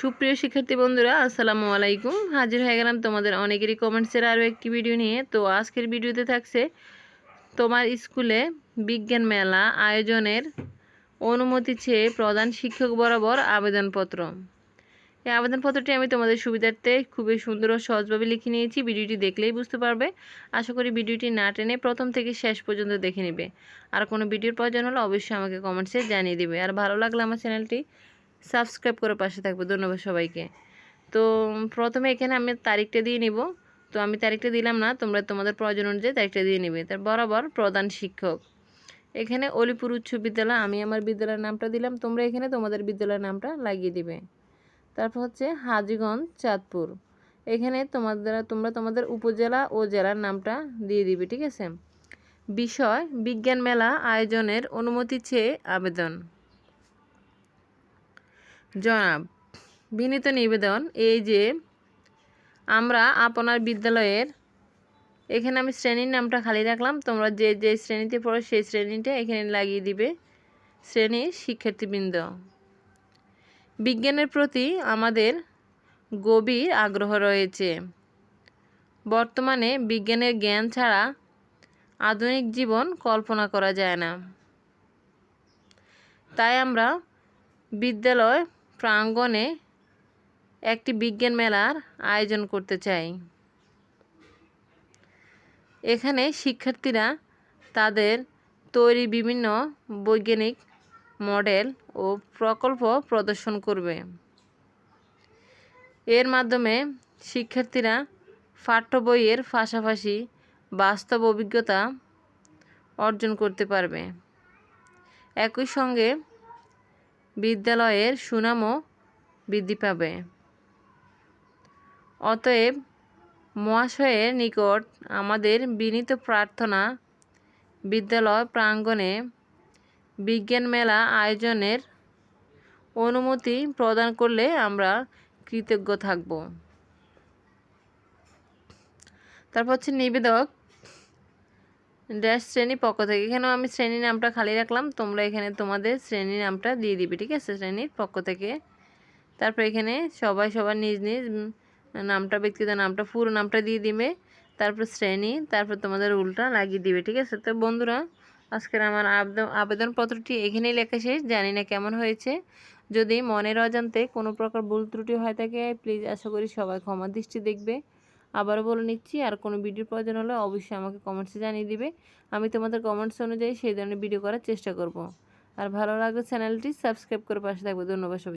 সুপ্রিয় শিক্ষার্থী বন্ধুরা, আসসালামু আলাইকুম। হাজির হয়ে গেলাম তোমাদের অনেকেরই কমেন্টসের আরও একটি ভিডিও নিয়ে। তো আজকের ভিডিওতে থাকছে তোমার স্কুলে বিজ্ঞান মেলা আয়োজনের অনুমতি চেয়ে প্রধান শিক্ষক বরাবর আবেদনপত্র। এই আবেদনপত্রটি আমি তোমাদের সুবিধার্থে খুবই সুন্দর ও সহজভাবে লিখে নিয়েছি। ভিডিওটি দেখলেই বুঝতে পারবে। আশা করি ভিডিওটি না টেনে প্রথম থেকে শেষ পর্যন্ত দেখে নেবে। আর কোনো ভিডিওর প্রয়োজন হলে অবশ্যই আমাকে কমেন্টসে জানিয়ে দেবে। আর ভালো লাগলে আমার চ্যানেলটি সাবস্ক্রাইব করে পাশে থাকবে। ধন্যবাদ সবাইকে। তো প্রথমে এখানে আমি তারিখটা দিয়ে নিব। তো আমি তারিখটা দিলাম না, তোমরা তোমাদের প্রয়োজন অনুযায়ী তারিখটা দিয়ে নিবে। তার বরাবর প্রধান শিক্ষক। এখানে অলিপুর উচ্চ বিদ্যালয়, আমি আমার বিদ্যালয়ের নামটা দিলাম, তোমরা এখানে তোমাদের বিদ্যালয়ের নামটা লাগিয়ে দিবে। তারপর হচ্ছে হাজিগঞ্জ, চাঁদপুর। এখানে তোমাদের, তোমরা তোমাদের উপজেলা ও জেলার নামটা দিয়ে দিবে, ঠিক আছে? বিষয়, বিজ্ঞান মেলা আয়োজনের অনুমতি চেয়ে আবেদন। জনাব, বিনীত নিবেদন, এই যে আমরা আপনার বিদ্যালয়ের, এখানে আমি শ্রেণির নামটা খালি রাখলাম, তোমরা যে যে শ্রেণীতে পড়ো সেই শ্রেণীটা এখানে লাগিয়ে দিবে শ্রেণির শিক্ষার্থীবৃন্দ। বিজ্ঞানের প্রতি আমাদের গভীর আগ্রহ রয়েছে। বর্তমানে বিজ্ঞানের জ্ঞান ছাড়া আধুনিক জীবন কল্পনা করা যায় না। তাই আমরা বিদ্যালয় প্রাঙ্গণে একটি বিজ্ঞান মেলার আয়োজন করতে চাই। এখানে শিক্ষার্থীরা তাদের তৈরি বিভিন্ন বৈজ্ঞানিক মডেল ও প্রকল্প প্রদর্শন করবে। এর মাধ্যমে শিক্ষার্থীরা পাঠ্য বইয়ের পাশাপাশি বাস্তব অভিজ্ঞতা অর্জন করতে পারবে। একই সঙ্গে বিদ্যালয়ের সুনামও বৃদ্ধি পাবে। অতএব মহাশয়ের নিকট আমাদের বিনীত প্রার্থনা, বিদ্যালয় প্রাঙ্গণে বিজ্ঞান মেলা আয়োজনের অনুমতি প্রদান করলে আমরা কৃতজ্ঞ থাকব। তারপর হচ্ছে নিবেদক ড্যাশ শ্রেণি পক্ষ থেকে। এখানেও আমি শ্রেণির নামটা খালি রাখলাম। তোমরা এখানে তোমাদের শ্রেণির নামটা দিয়ে দিবে, ঠিক আছে? শ্রেণির পক্ষ থেকে। তারপর এখানে সবাই সবার নিজ নিজ নামটা, ব্যক্তিগত নামটা, পুরো নামটা দিয়ে দিবে। তারপর শ্রেণি, তারপর তোমাদের উল্টা লাগিয়ে দিবে, ঠিক আছে? তো বন্ধুরা, আজকের আমার আবেদন আবেদনপত্রটি এখানেই লেখা শেষ। জানি না কেমন হয়েছে। যদি মনের অজান্তে কোনো প্রকার ভুল ত্রুটি হয়ে থাকে, প্লিজ আশা করি সবাই ক্ষমা দৃষ্টি দেখবে। আবারও বলে নিচ্ছি, আর কোনো ভিডিওর প্রয়োজন হলে অবশ্যই আমাকে কমেন্টসে জানিয়ে দিবে। আমি তোমাদের কমেন্টস অনুযায়ী সেই ধরনের ভিডিও করার চেষ্টা করব। আর ভালো লাগলে চ্যানেলটি সাবস্ক্রাইব করে পাশে থাকবে। ধন্যবাদ সবাই